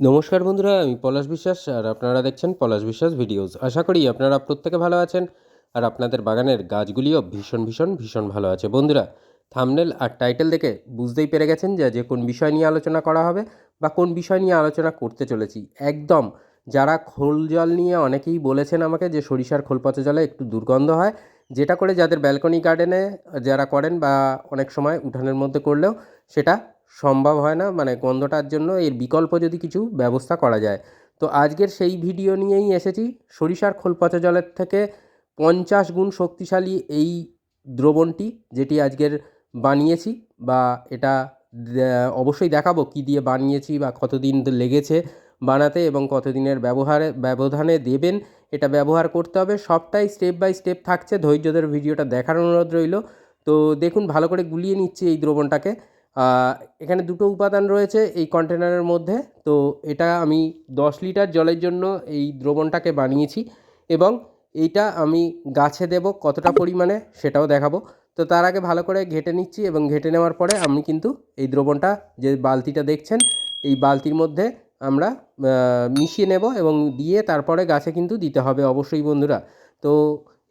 নমস্কার বন্ধুরা, আমি পলাশ বিশ্বাস আর আপনারা দেখছেন পলাশ বিশ্বাস ভিডিওস। আশা করি আপনারা প্রত্যেকে ভালো আছেন আর আপনাদের বাগানের গাছগুলিও ভীষণ ভীষণ ভীষণ ভালো আছে। বন্ধুরা থামনেল আর টাইটেল দেখে বুঝতেই পেরে গেছেন যে যে কোন বিষয় নিয়ে আলোচনা করা হবে বা কোন বিষয় নিয়ে আলোচনা করতে চলেছি। একদম, যারা খোল জল নিয়ে অনেকেই বলেছেন আমাকে যে, সরিষার খোল পচা জলে একটু দুর্গন্ধ হয়, যেটা করে যাদের ব্যালকনি গার্ডেনে যারা করেন বা অনেক সময় উঠানের মধ্যে করলেও সেটা সম্ভব হয় না মানে গন্ধটার জন্য এর বিকল্প যদি কিছু ব্যবস্থা করা যায়। তো আজকের সেই ভিডিও নিয়েই এসেছি, সরিষার খোল পচা জলের থেকে পঞ্চাশ গুণ শক্তিশালী এই দ্রবণটি, যেটি আজকের বানিয়েছি বা এটা অবশ্যই দেখাবো কী দিয়ে বানিয়েছি বা কতদিন লেগেছে বানাতে এবং কতদিনের ব্যবহারে, ব্যবধানে দেবেন, এটা ব্যবহার করতে হবে। সবটাই স্টেপ বাই স্টেপ থাকছে ধৈর্যদের ভিডিওটা দেখার অনুরোধ রইল। তো দেখুন, ভালো করে গুলিয়ে নিচ্ছি এই দ্রবণটাকে। এখানে দুটো উপাদান রয়েছে এই কন্টেনারের মধ্যে। তো এটা আমি দশ লিটার জলের জন্য এই দ্রবণটাকে বানিয়েছি এবং এইটা আমি গাছে দেব কতটা পরিমাণে সেটাও দেখাবো। তো তার আগে ভালো করে ঘেটে নিচ্ছি এবং ঘেটে নেওয়ার পরে আমি কিন্তু এই দ্রবণটা, যে বালতিটা দেখছেন, এই বালতির মধ্যে আমরা মিশিয়ে নেব এবং দিয়ে তারপরে গাছে কিন্তু দিতে হবে অবশ্যই বন্ধুরা। তো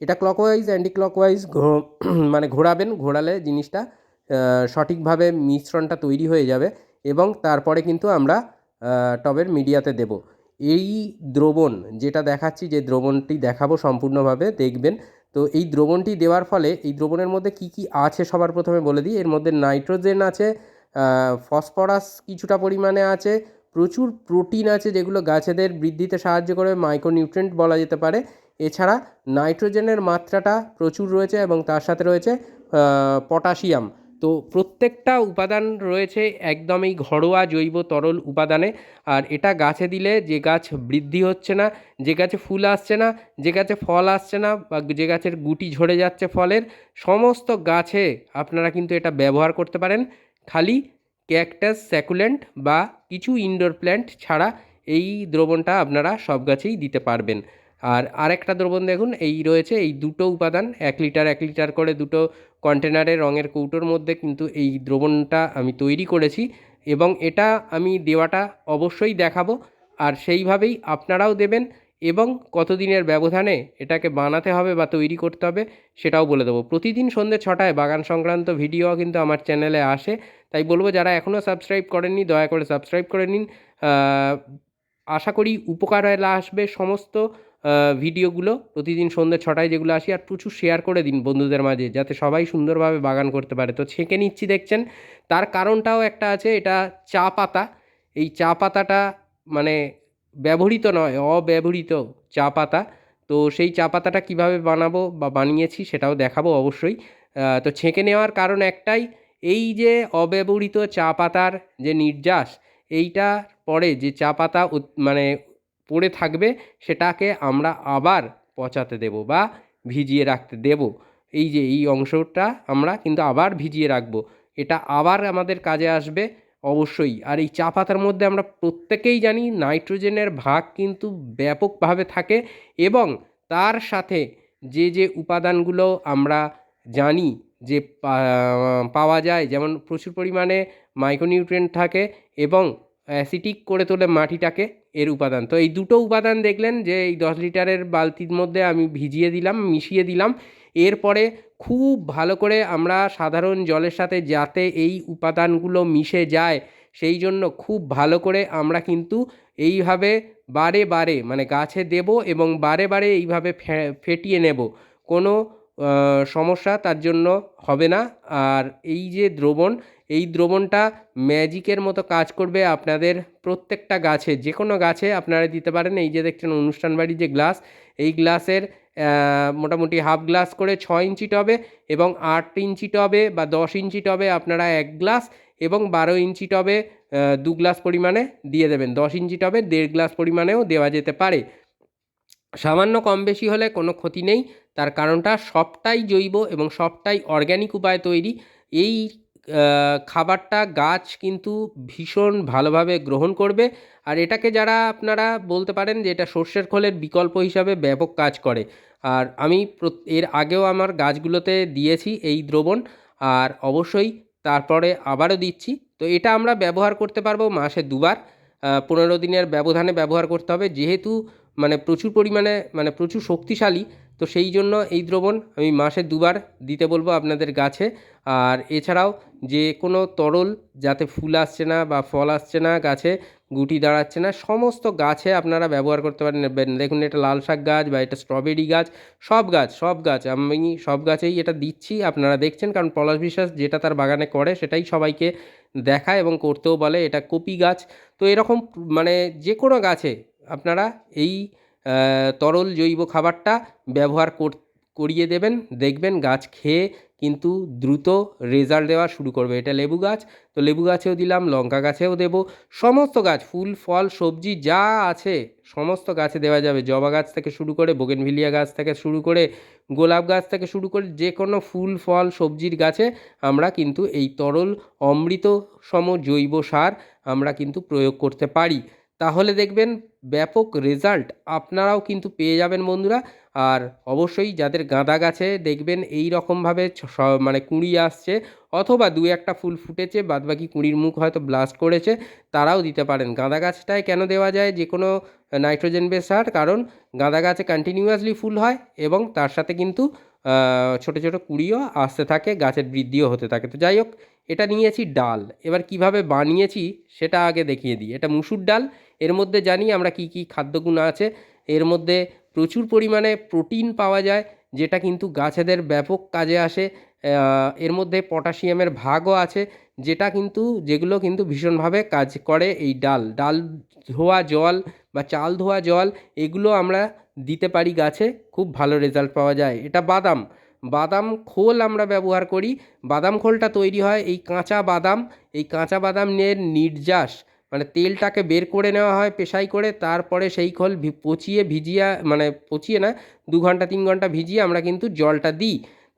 এটা ক্লকওয়াইজ অ্যান্টি ক্লকওয়াইজ মানে ঘোরাবেন, ঘোরালে জিনিসটা সঠিকভাবে মিশ্রণটা তৈরি হয়ে যাবে এবং তারপরে কিন্তু আমরা টবের মিডিয়াতে দেব। এই দ্রবণ যেটা দেখাচ্ছি, যে দ্রবণটি দেখাবো সম্পূর্ণভাবে, দেখবেন। তো এই দ্রবণটি দেওয়ার ফলে, এই দ্রবণের মধ্যে কি কি আছে সবার প্রথমে বলে দিই। এর মধ্যে নাইট্রোজেন আছে ফসফরাস কিছুটা পরিমাণে আছে, প্রচুর প্রোটিন আছে যেগুলো গাছেদের বৃদ্ধিতে সাহায্য করে মাইক্রোনিউট্রেন্ট বলা যেতে পারে। এছাড়া নাইট্রোজেনের মাত্রাটা প্রচুর রয়েছে এবং তার সাথে রয়েছে পটাশিয়াম। তো প্রত্যেকটা উপাদান রয়েছে একদমই ঘরোয়া জৈব তরল উপাদানে। আর এটা গাছে দিলে যে গাছ বৃদ্ধি হচ্ছে না, যে গাছে ফুল আসছে না, যে গাছে ফল আসছে না বা যে গাছের গুটি ঝরে যাচ্ছে ফলের, সমস্ত গাছে আপনারা কিন্তু এটা ব্যবহার করতে পারেন। খালি ক্যাকটাস, স্যাকুলেন্ট বা কিছু ইনডোর প্ল্যান্ট ছাড়া এই দ্রবণটা আপনারা সব গাছেই দিতে পারবেন। আর আরেকটা দ্রবণ দেখুন, এই রয়েছে এই দুটো উপাদান, এক লিটার এক লিটার করে দুটো কন্টেনারে রঙের কৌটোর মধ্যে কিন্তু এই দ্রবণটা আমি তৈরি করেছি এবং এটা আমি দেওয়াটা অবশ্যই দেখাবো। আর সেইভাবেই আপনারাও দেবেন এবং কতদিনের ব্যবধানে এটাকে বানাতে হবে বা তৈরি করতে হবে সেটাও বলে দেবো। প্রতিদিন সন্ধ্যে ছটায় বাগান সংক্রান্ত ভিডিও কিন্তু আমার চ্যানেলে আসে। তাই বলব যারা এখনও সাবস্ক্রাইব করেননি, দয়া করে সাবস্ক্রাইব করে নিন। আশা করি উপকার আসবে সমস্ত ভিডিওগুলো প্রতিদিন সন্ধ্যে ছটায় যেগুলো আসি আর প্রচুর শেয়ার করে দিন বন্ধুদের মাঝে যাতে সবাই সুন্দরভাবে বাগান করতে পারে। তো ছেঁকে নিচ্ছি দেখছেন, তার কারণটাও একটা আছে, এটা চা পাতা। এই চা পাতাটা মানে ব্যবহৃত নয়, অব্যবহৃত চা পাতা। তো সেই চা পাতাটা কীভাবে বানাবো বা বানিয়েছি সেটাও দেখাবো অবশ্যই। তো ছেঁকে নেওয়ার কারণ একটাই, এই যে অব্যবহৃত চা পাতার যে নির্যাস এইটা পরে যে চা পাতা মানে পড়ে থাকবে, সেটাকে আমরা আবার পচাতে দেব বা ভিজিয়ে রাখতে দেব। এই যে, এই অংশটা আমরা কিন্তু আবার ভিজিয়ে রাখব। এটা আবার আমাদের কাজে আসবে, অবশ্যই। আর এই চা পাতার মধ্যে আমরা প্রত্যেকেই জানি নাইট্রোজেনের ভাগ কিন্তু ব্যাপকভাবে থাকে এবং তার সাথে যে যে উপাদানগুলো আমরা জানি যে পাওয়া যায়, যেমন প্রচুর পরিমাণে মাইক্রোনিউট্রিয়েন্ট থাকে এবং অ্যাসিটিক করে তোলে মাটিটাকে, এর উপাদান। তো এই দুটো উপাদান দেখলেন যে এই দশ লিটারের বালতির মধ্যে আমি ভিজিয়ে দিলাম, মিশিয়ে দিলাম। এরপরে খুব ভালো করে আমরা সাধারণ জলের সাথে যাতে এই উপাদানগুলো মিশে যায়, সেই জন্য খুব ভালো করে আমরা কিন্তু এইভাবে বারে বারে মানে গাছে দেব এবং বারে বারে এইভাবে ফেটিয়ে নেব। কোনো সমস্যা তার জন্য হবে না। আর এই যে দ্রবণ, এই দ্রবণটা ম্যাজিকের মতো কাজ করবে আপনাদের প্রত্যেকটা গাছে যে কোনো গাছে আপনারা দিতে পারেন। এই যে দেখছেন অনুষ্ঠান বাড়ির যে গ্লাস, এই গ্লাসের মোটামুটি হাফ গ্লাস করে ছ ইঞ্চি টবে এবং আট ইঞ্চি টবে বা দশ ইঞ্চি টবে আপনারা এক গ্লাস এবং বারো ইঞ্চি টবে দু গ্লাস পরিমাণে দিয়ে দেবেন। দশ ইঞ্চি টবে দেড় গ্লাস পরিমাণেও দেওয়া যেতে পারে। সামান্য কম বেশি হলে কোনো ক্ষতি নেই। তার কারণটা সবটাই জৈব এবং সবটাই অর্গ্যানিক উপায়ে তৈরি। এই খাবারটা গাছ কিন্তু ভীষণ ভালোভাবে গ্রহণ করবে। আর এটাকে যারা আপনারা বলতে পারেন যে এটা সর্ষের খোলের বিকল্প হিসাবে ব্যাপক কাজ করে। আর আমি এর আগেও আমার গাছগুলোতে দিয়েছি এই দ্রবণ। আর অবশ্যই তারপরে আবারও দিচ্ছি। তো এটা আমরা ব্যবহার করতে পারব মাসে দুবার। পনেরো দিনের ব্যবধানে ব্যবহার করতে হবে। যেহেতু মানে প্রচুর পরিমাণে মানে প্রচুর শক্তিশালী। তো সেই জন্য এই দ্রবণ আমি মাসে দুবার দিতে বলব আপনাদের গাছে। আর এছাড়াও যে কোনো তরল যাতে ফুল আসছে না বা ফল আসছে না, গাছে গুটি দাঁড়াচ্ছে না, সমস্ত গাছে আপনারা ব্যবহার করতে পারেন। দেখুন এটা লাল শাক গাছ বা এটা স্ট্রবেরি গাছ, সব গাছ সব গাছ, আমি সব গাছেই এটা দিচ্ছি, আপনারা দেখছেন। কারণ পলাশ বিশ্বাস যেটা তার বাগানে করে সেটাই সবাইকে দেখায় এবং করতেও বলে, এটা কপি গাছ। তো এরকম মানে যে কোনো গাছে আপনারা এই তরল জৈব খাবারটা ব্যবহার কর- করিয়ে দেবেন, দেখবেন গাছ খেয়ে কিন্তু দ্রুত রেজাল্ট দেওয়া শুরু করবে। এটা লেবু গাছ, তো লেবু গাছেও দিলাম, লঙ্কা গাছেও দেবো। সমস্ত গাছ, ফুল, ফল, সবজি যা আছে, সমস্ত গাছে দেওয়া যাবে। জবা গাছ থেকে শুরু করে, বোগেনভিলিয়া গাছ থেকে শুরু করে, গোলাপ গাছ থেকে শুরু করে, যে কোনো ফুল, ফল, সবজির গাছে আমরা কিন্তু এই তরল অমৃত সম জৈব সার আমরা কিন্তু প্রয়োগ করতে পারি। তাহলে দেখবেন ব্যাপক রেজাল্ট আপনারাও কিন্তু পেয়ে যাবেন বন্ধুরা। আর অবশ্যই যাদের গাঁদা গাছে দেখবেন এই রকমভাবে মানে কুঁড়ি আসছে অথবা দু একটা ফুল ফুটেছে, বাদবাকি কুঁড়ির মুখ হয়তো ব্লাস্ট করেছে, তারাও দিতে পারেন। গাঁদা গাছটায় কেন দেওয়া যায়? যে কোনো নাইট্রোজেন বেস সার, কারণ গাঁদা গাছে কন্টিনিউয়াসলি ফুল হয় এবং তার সাথে কিন্তু ছোট ছোট কুড়িও আসতে থাকে, গাছের বৃদ্ধিও হতে থাকে। তো যাই হোক, এটা নিয়েছি ডাল। এবার কীভাবে বানিয়েছি সেটা আগে দেখিয়ে দিই। এটা মুসুর ডাল, এর মধ্যে জানি আমরা কি কি খাদ্যগুণ আছে। এর মধ্যে প্রচুর পরিমাণে প্রোটিন পাওয়া যায়, যেটা কিন্তু গাছেদের ব্যাপক কাজে আসে। এর মধ্যে পটাশিয়ামের ভাগও আছে, যেটা কিন্তু, যেগুলো কিন্তু ভীষণভাবে কাজ করে এই ডাল। ডাল ধোয়া জল বা চাল ধোয়া জল, এগুলো আমরা দিতে পারি গাছে, খুব ভালো রেজাল্ট পাওয়া যায়। এটা বাদাম। বাদাম খোল আমরা ব্যবহার করি। বাদাম খোলটা তৈরি হয় এই কাঁচা বাদাম। এই কাঁচা বাদামের নির্যাস মানে তেলটাকে বের করে নেওয়া হয় পেশাই করে, তারপরে সেই খোল পচিয়ে ভিজিয়ে মানে পচিয়ে না, দু ঘণ্টা, তিন ঘণ্টা ভিজিয়ে আমরা কিন্তু জলটা দিই।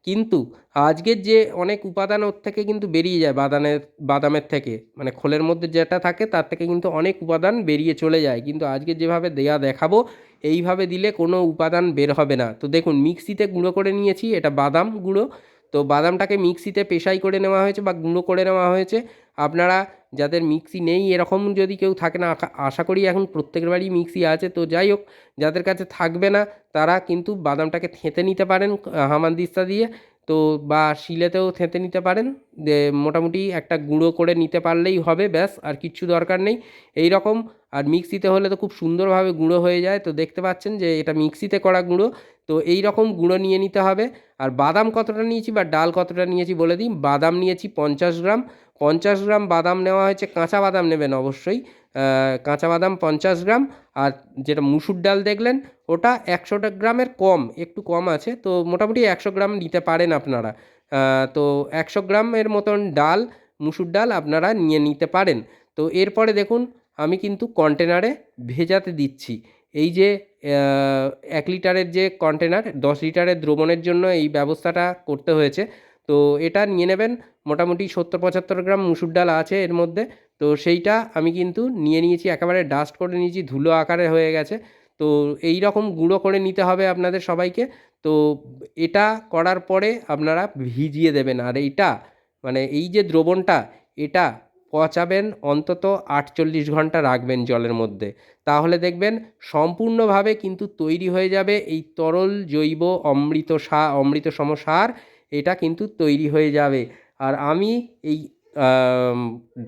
কিন্তু আজকের যে অনেক উপাদান ওর থেকে কিন্তু বেরিয়ে যায় বাদানের, বাদামের থেকে। মানে খোলের মধ্যে যেটা থাকে তার থেকে কিন্তু অনেক উপাদান বেরিয়ে চলে যায়। কিন্তু আজকে যেভাবে দেয়া দেখাবো, এইভাবে দিলে কোনো উপাদান বের হবে না। তো দেখুন, মিক্সিতে গুঁড়ো করে নিয়েছি, এটা বাদাম গুঁড়ো। তো বাদামটাকে মিক্সিতে পেশাই করে নেওয়া হয়েছে বা গুঁড়ো করে নেওয়া হয়েছে। আপনারা যাদের মিক্সি নেই, এরকম যদি কেউ থাকে না আশা- করি এখন প্রত্যেকের বাড়ি মিক্সি আছে, তো যাই হোক, যাদের কাছে থাকবে না, তারা কিন্তু বাদামটাকে থেঁতে নিতে পারেন হামানদিস্তা দিয়ে, তো বা শিলেতেও থেঁতে নিতে পারেন মোটামুটি একটা গুঁড়ো করে নিতে পারলেই হবে, ব্যাস, আর কিচ্ছু দরকার নেই। এই রকম, আর মিক্সিতে হলে তো খুব সুন্দরভাবে গুঁড়ো হয়ে যায়, তো দেখতে পাচ্ছেন যে এটা মিক্সিতে করা গুঁড়ো, তো এই রকম গুঁড়ো নিয়ে নিতে হবে। আর বাদাম কতটা নিয়েছি বা ডাল কতটা নিয়েছি বলে দিই, বাদাম নিয়েছি পঞ্চাশ গ্রাম পঞ্চাশ গ্রাম বাদাম নেওয়া হয়েছে, কাঁচা বাদাম নেবেন অবশ্যই। কাঁচা বাদাম পঞ্চাশ গ্রাম, আর যেটা মুসুর ডাল দেখলেন, ওটা একশো গ্রামের কম, একটু কম আছে, তো মোটামুটি একশো গ্রাম নিতে পারেন আপনারা। তো একশো গ্রামের মতন ডাল, মুসুর ডাল আপনারা নিয়ে নিতে পারেন। তো এরপরে দেখুন, আমি কিন্তু কন্টেনারে ভেজাতে দিচ্ছি। এই যে এক লিটারের যে কন্টেনার, দশ লিটারের দ্রবণের জন্য এই ব্যবস্থাটা করতে হয়েছে। তো এটা নিয়ে নেবেন। মোটামুটি সত্তর পঁচাত্তর গ্রাম মুসুর ডাল আছে এর মধ্যে। তো সেইটা আমি কিন্তু নিয়ে নিয়েছি, একেবারে ডাস্ট করে নিয়েছি, ধুলো আকারে হয়ে গেছে। তো এই রকম গুঁড়ো করে নিতে হবে আপনাদের সবাইকে। তো এটা করার পরে আপনারা ভিজিয়ে দেবেন। আর এইটা মানে এই যে দ্রবণটা, এটা পচাবেন, অন্তত আটচল্লিশ ঘণ্টা রাখবেন জলের মধ্যে। তাহলে দেখবেন সম্পূর্ণভাবে কিন্তু তৈরি হয়ে যাবে এই তরল জৈব অমৃত সার অমৃত সার। এটা কিন্তু তৈরি হয়ে যাবে। আর আমি এই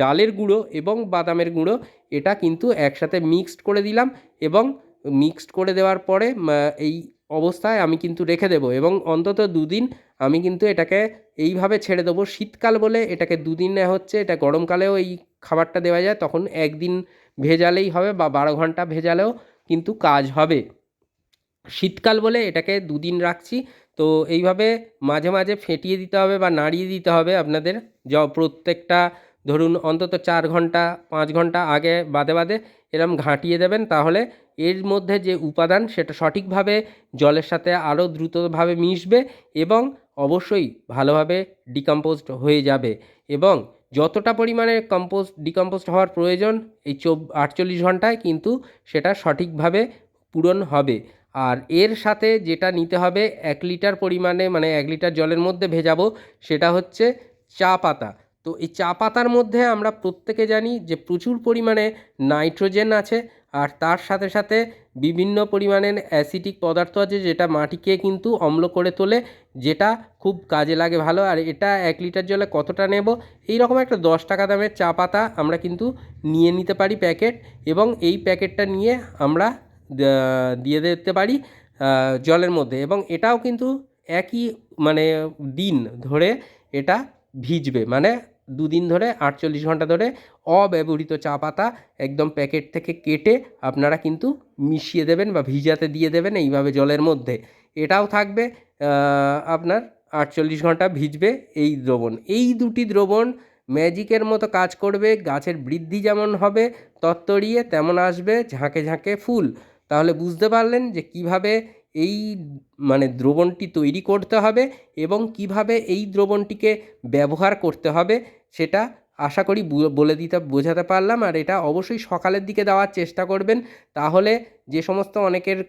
ডালের গুঁড়ো এবং বাদামের গুঁড়ো এটা কিন্তু একসাথে মিক্সড করে দিলাম এবং মিক্সড করে দেওয়ার পরে এই অবস্থায় আমি কিন্তু রেখে দেবো এবং অন্তত দুদিন আমি কিন্তু এটাকে এইভাবে ছেড়ে দেবো। শীতকাল বলে এটাকে দুদিনে হচ্ছে, এটা গরমকালেও এই খাবারটা দেওয়া যায়, তখন একদিন ভেজালেই হবে বা বারো ঘণ্টা ভেজালেও কিন্তু কাজ হবে। শীতকাল বলে এটাকে দুদিন রাখছি তো এইভাবে মাঝে মাঝে ফেটিয়ে দিতে হবে বা নাড়িয়ে দিতে হবে আপনাদের। য প্রত্যেকটা ধরুন অন্তত চার ঘণ্টা, পাঁচ ঘণ্টা আগে বাদে বাদে এরম ঘাঁটিয়ে দেবেন তাহলে এর মধ্যে যে উপাদান সেটা সঠিকভাবে জলের সাথে আরও দ্রুতভাবে মিশবে এবং অবশ্যই ভালোভাবে ডিকম্পোজড হয়ে যাবে এবং যতটা পরিমাণে কম্পোস্ট ডিকম্পোস্ট হওয়ার প্রয়োজন এই চব, আটচল্লিশ ঘন্টায় কিন্তু সেটা সঠিকভাবে পূরণ হবে। আর এর সাথে যেটা নিতে হবে, এক লিটার পরিমাণে মানে এক লিটার জলের মধ্যে ভেজাবো, সেটা হচ্ছে চা পাতা। তো এই চা পাতার মধ্যে আমরা প্রত্যেকে জানি যে প্রচুর পরিমাণে নাইট্রোজেন আছে আর তার সাথে সাথে বিভিন্ন পরিমাণের অ্যাসিটিক পদার্থ আছে যেটা মাটিকে কিন্তু অম্ল করে তোলে, যেটা খুব কাজে লাগে ভালো। আর এটা এক লিটার জলে কতটা নেব এই রকম একটা দশ টাকা দামের চা পাতা আমরা কিন্তু নিয়ে নিতে পারি প্যাকেট এবং এই প্যাকেটটা নিয়ে আমরা দিয়ে দিতে পারি জলের মধ্যে। এবং এটাও কিন্তু একই মানে দিন ধরে এটা ভিজবে। মানে দুদিন ধরে, আটচল্লিশ ঘণ্টা ধরে অব্যবহৃত চা পাতা একদম প্যাকেট থেকে কেটে আপনারা কিন্তু মিশিয়ে দেবেন বা ভিজাতে দিয়ে দেবেন এইভাবে জলের মধ্যে। এটাও থাকবে আপনার আটচল্লিশ ঘণ্টা ভিজবে এই দ্রবণ। এই দুটি দ্রবণ ম্যাজিকের মতো কাজ করবে, গাছের বৃদ্ধি যেমন হবে তত্তরিয়ে তেমন আসবে, ঝাঁকে ঝাঁকে ফুল। তাহলে বুঝতে পারলেন যে কীভাবে এই মানে দ্রবণটি তৈরি করতে হবে এবং কীভাবে এই দ্রবণটিকে ব্যবহার করতে হবে সেটা আশা করি বলে দিতে, বোঝাতে পারলাম। আর এটা অবশ্যই সকালের দিকে দেওয়ার চেষ্টা করবেন। তাহলে যে সমস্ত অনেকের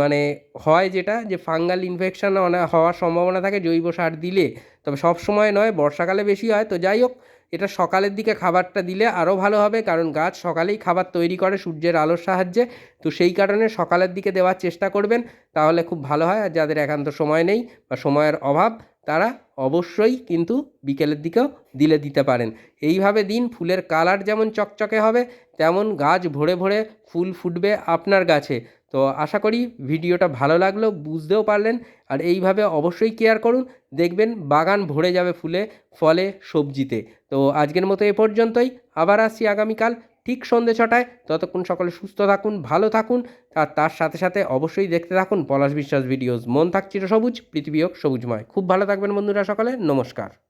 মানে হয় যেটা, যে ফাঙ্গাল ইনফেকশন হওয়ার সম্ভাবনা থাকে জৈব সার দিলে, তবে সব সময় নয়, বর্ষাকালে বেশি হয়। তো যাই হোক, এটা সকালের দিকে খাবারটা দিলে আরও ভালো হবে, কারণ গাছ সকালেই খাবার তৈরি করে সূর্যের আলোর সাহায্যে। তো সেই কারণে সকালের দিকে দেওয়ার চেষ্টা করবেন। তাহলে খুব ভালো হয়। আর যাদের একান্ত সময় নেই বা সময়ের অভাব, তারা অবশ্যই কিন্তু বিকেলের দিকেও দিলে দিতে পারেন। এইভাবে দিন ফুলের কালার যেমন চকচকে হবে, তেমন গাছ ভরে ভরে ফুল ফুটবে আপনার গাছে। তো আশা করি ভিডিওটা ভালো লাগল, বুঝতেও পারলেন। আর এইভাবে অবশ্যই কেয়ার করুন। দেখবেন বাগান ভরে যাবে ফুলে, ফলে, সবজিতে। তো আজকের মতো এ পর্যন্তই। আবার আসছি আগামীকাল। ঠিক সন্ধে ছটায়। ততক্ষণ সকলে সুস্থ থাকুন, ভালো থাকুন। আর তার সাথে সাথে অবশ্যই দেখতে থাকুন পলাশ বিশ্বাস ভিডিওস। মন থাকছিল সবুজ পৃথিবী হোক সবুজময়। খুব ভালো থাকবেন বন্ধুরা সকলে। নমস্কার।